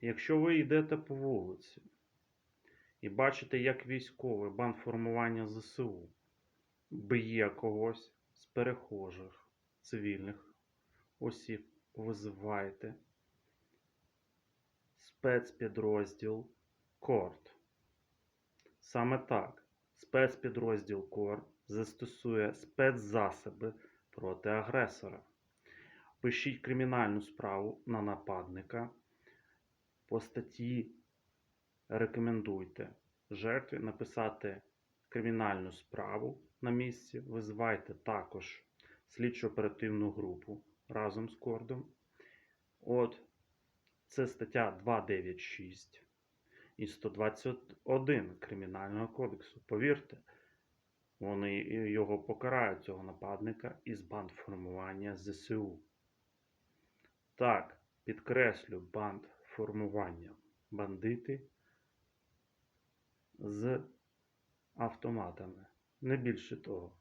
Якщо ви йдете по вулиці і бачите, як військовий бандформування ЗСУ б'є когось з перехожих цивільних осіб, визивайте спецпідрозділ КОРД. Саме так, спецпідрозділ КОР застосує спецзасоби проти агресора. Пишіть кримінальну справу на нападника. По статті рекомендуйте жертві написати кримінальну справу на місці. Визивайте також слідчо-оперативну групу разом з кордом. От це стаття 296 і 121 Кримінального кодексу. Повірте, вони його покарають, цього нападника, із бандформування ЗСУ. Так, підкреслю бандформування. Бандити з автоматами. Не більше того.